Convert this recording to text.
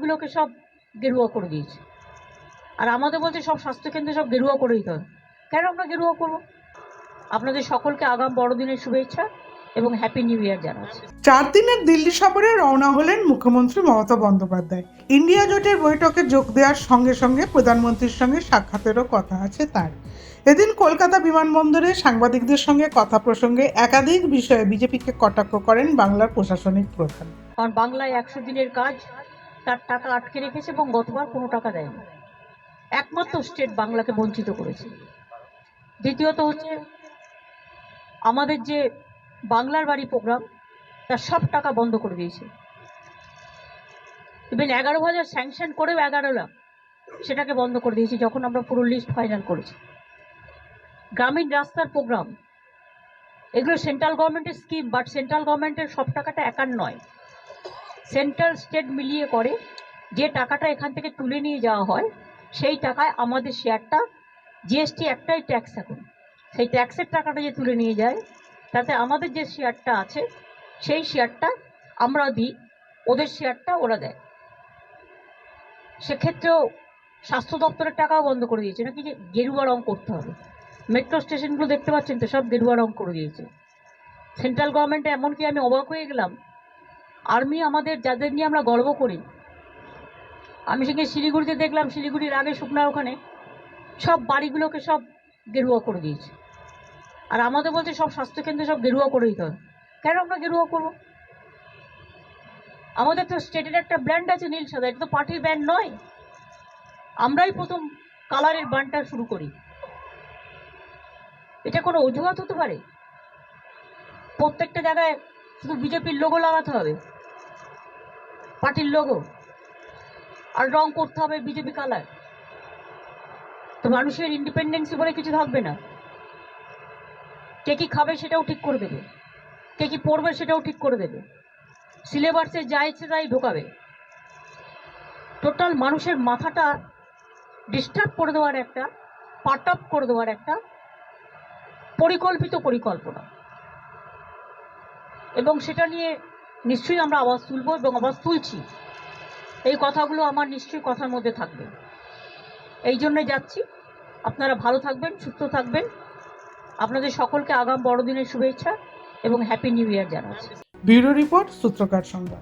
বাড়িগুলোকে সব গেরুয়া করে দিয়েছে। আর আমাদের বলছে সব স্বাস্থ্যকেন্দ্রে সব গেরুয়া করে দিতে হবে কেন আমরা গেরুয়া করব? আপনাদের সকলকে আগাম বড়দিনের শুভেচ্ছা এবং হ্যাপি নিউ ইয়ার জানাচ্ছি। চার দিনের দিল্লি সফরে রওনা হলেন মুখ্যমন্ত্রী মমতা বন্দ্যোপাধ্যায়। ইন্ডিয়া জোটের বৈঠকে যোগ দেওয়ার সঙ্গে সঙ্গে প্রধানমন্ত্রীর সঙ্গে সাক্ষাতেরও কথা আছে তার। এদিন কলকাতা বিমানবন্দরে সাংবাদিকদের সঙ্গে কথা প্রসঙ্গে একাধিক বিষয়ে বিজেপিকে কটাক্ষ করেন বাংলার প্রশাসনিক প্রধান। কারণ বাংলায় একশো দিনের কাজ তার টাকা আটকে রেখেছে এবং গতবার কোনো টাকা দেয়নি। একমাত্র স্টেট বাংলাকে বঞ্চিত করেছে। দ্বিতীয়ত হচ্ছে, আমাদের যে বাংলার বাড়ি প্রোগ্রাম তার সব টাকা বন্ধ করে দিয়েছে। ইভেন এগারো হাজার স্যাংশন করেও এগারো লাখ সেটাকে বন্ধ করে দিয়েছি যখন আমরা পুরো লিস্ট ফাইনাল করেছি। গ্রামীণ রাস্তার প্রোগ্রাম এগুলো সেন্ট্রাল গভর্নমেন্টের স্কিম বাট সেন্ট্রাল গভর্নমেন্টের সব টাকাটা একার নয়। সেন্ট্রাল স্টেট মিলিয়ে করে যে টাকাটা এখান থেকে তুলে নিয়ে যাওয়া হয়, সেই টাকায় আমাদের শেয়ারটা জিএসটি একটাই ট্যাক্স এখন। সেই ট্যাক্সের টাকাটা যে তুলে নিয়ে যায়, তাতে আমাদের যে শেয়ারটা আছে, সেই শেয়ারটা আমরা দিই, ওদের শেয়ারটা ওরা দেয়। সেক্ষেত্রেও স্বাস্থ্য দপ্তরের টাকাও বন্ধ করে দিয়েছে। নাকি যে গেরুয়া রং করতে হবে? মেট্রো স্টেশনগুলো দেখতে পাচ্ছেন তো, সব গেরুয়া রং করে দিয়েছে। সেন্ট্রাল গভর্নমেন্টে এমনকি আমি অবাক হয়ে গেলাম আমাদের যাদের নিয়ে আমরা গর্ব করি। আমি সেখানে শিলিগুড়িতে দেখলাম, শিলিগুড়ির আগে শুকনা ওখানে সব বাড়িগুলোকে সব গেরুয়া করে দিয়েছে। আর আমাদের বলছে সব স্বাস্থ্যকেন্দ্রে সব গেরুয়া করে দিতে হবে। কেন আমরা গেরুয়া করব? আমাদের তো স্টেটের একটা ব্র্যান্ড আছে নীল সাদা, এটা তো পার্টির ব্র্যান্ড নয়। আমরাই প্রথম কালারের বানটা শুরু করি। এটা কোনো অজুহাত হতে পারে? প্রত্যেকটা জায়গায় শুধু বিজেপির লোগো লাগাতে হবে। পার্টির লোগো আর রং করতে হবে বিজেপি কালার তো মানুষের ইন্ডিপেন্ডেন্সি বলে কিছু থাকবে না। কে কি খাবে সেটাও ঠিক করে দেবে। কে কি পড়বে সেটাও ঠিক করে দেবে। সিলেবাসে যা ইচ্ছে তাই ঢোকাবে। টোটাল মানুষের মাথাটা ডিস্টার্ব করে দেওয়ার একটা পাট আপ করে দেওয়ার একটা পরিকল্পিত পরিকল্পনা। এবং সেটা নিয়ে নিশ্চয়ই আমরা আওয়াজ তুলব এবং আওয়াজ তুলছি। এই কথাগুলো আমার নিশ্চয়ই কথার মধ্যে থাকবে। এই জন্যে যাচ্ছি। আপনারা ভালো থাকবেন, সুস্থ থাকবেন। আপনাদের সকলকে আগাম বড়দিনের শুভেচ্ছা এবং হ্যাপি নিউ ইয়ার জানাচ্ছি। ব্যুরো রিপোর্ট সূত্রকার সংবাদ।